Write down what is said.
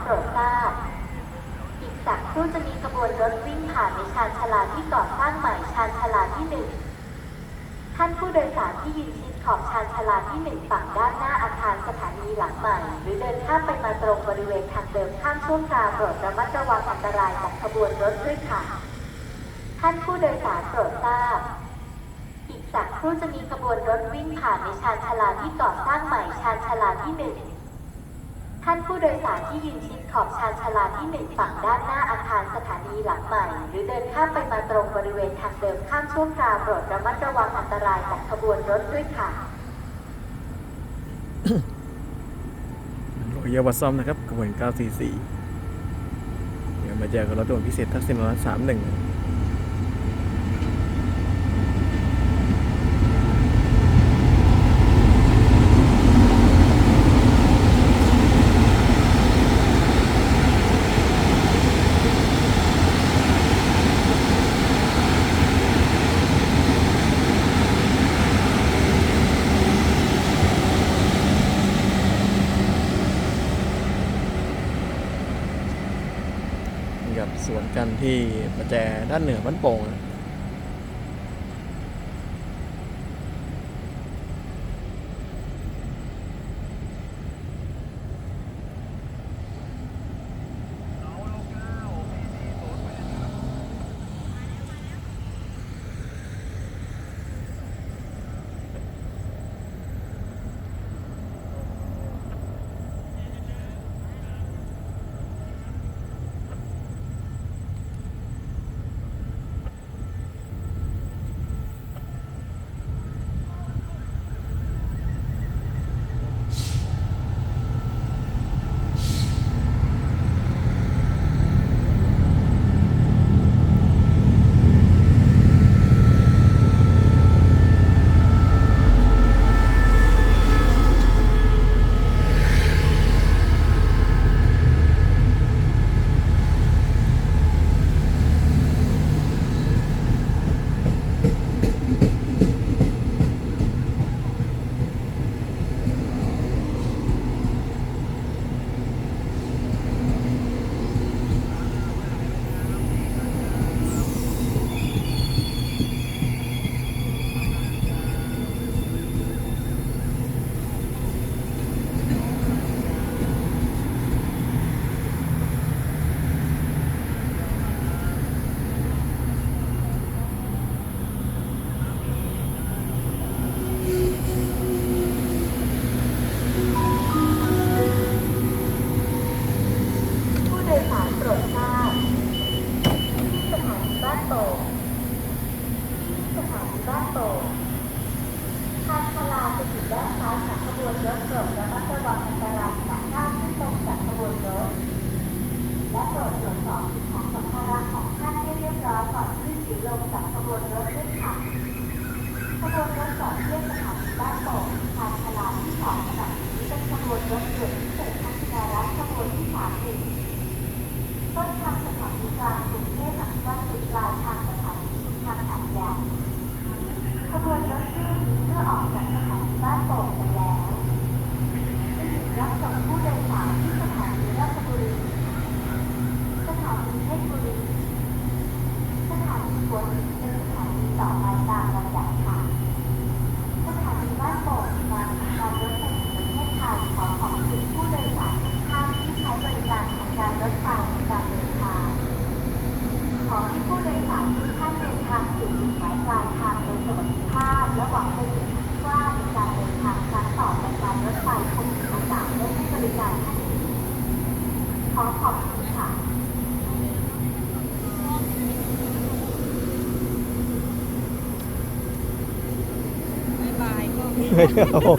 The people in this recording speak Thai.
โปรดทราบ อีกสักครู่จะมีขบวนรถวิ่งผ่านในชานชาลาที่ก่อสร้างใหม่ชานชาลาที่หนึ่งท่านผู้โดยสารที่ยืนชิดขอบชานชาลาที่หนึ่งฝั่งด้านหน้าอาคารสถานีหลังใหม่ หรือเดินข้ามไปมาตรงบริเวณทางเดินข้ามช่วงคราวโปรดระมัดระวังอันตรายจากขบวนรถด้วยค่ะ ท่านผู้โดยสารโปรดทราบ อีกสักครู่จะมีขบวนรถวิ่งผ่านในชานชาลาที่ก่อสร้างใหม่ชานชาลาที่หนึ่ง ท่านผู้โดยสารที่ยืนชิดขอบชานชาลาที่หนึ่งฝั่งด้านหน้าอาคารสถานีหลังใหม่ หรือเดินข้ามไปมาตรงบริเวณทางเดินข้ามช่วงคราวโปรดระมัดระวังอันตรายจากขบวนรถด้วยค่ะรถเยาวซ่อมนะครับขบวน 944 เดี๋ยวมาเจอกับรถด่วนพิเศษทักษิณร้อยสามหนึ่ง กับ สวนกันที่ประแจด้านเหนือบ้านโป่งนะ ผู้โดยสารโปรดทราบที่สถานีบ้านโป่งที่ สถานีบ้านโป่งทางชลาจะอยู่ด้านซ้ายของขบวนรถโปรดระมัดระวังอันตรายขณะข้ามขึ้นตรงจากขบวนรถ และโปรดตรวจสอบสิ่งของสัมภาระของท่านให้เรียบร้อยก่อนขึ้นหรือลงจากขบวนรถด้วยค่ะขบวนรถจอดเทียบสถานีบ้านโป่งทางชลาที่สองขณะนี้เป็นขบวนรถด่วนพิเศษพัฒนารัฐขบวนที่สามสิบ ขอขอบคุณผู้โดยสารทุกท่านที่ใช้บริการของการรถไฟในกเดินทางขอให้ผู้โดยสารทุกท่านเดินทางสู่จุดหมายปลายทางโดยสวัสดิภาพและหวังเป็นอย่างยิ่งว่าในการเดินทางครั้งต่อไปการรถไฟคงมีโอกาสได้ให้บริการท่านอีกขอขอบคุณค่ะ บา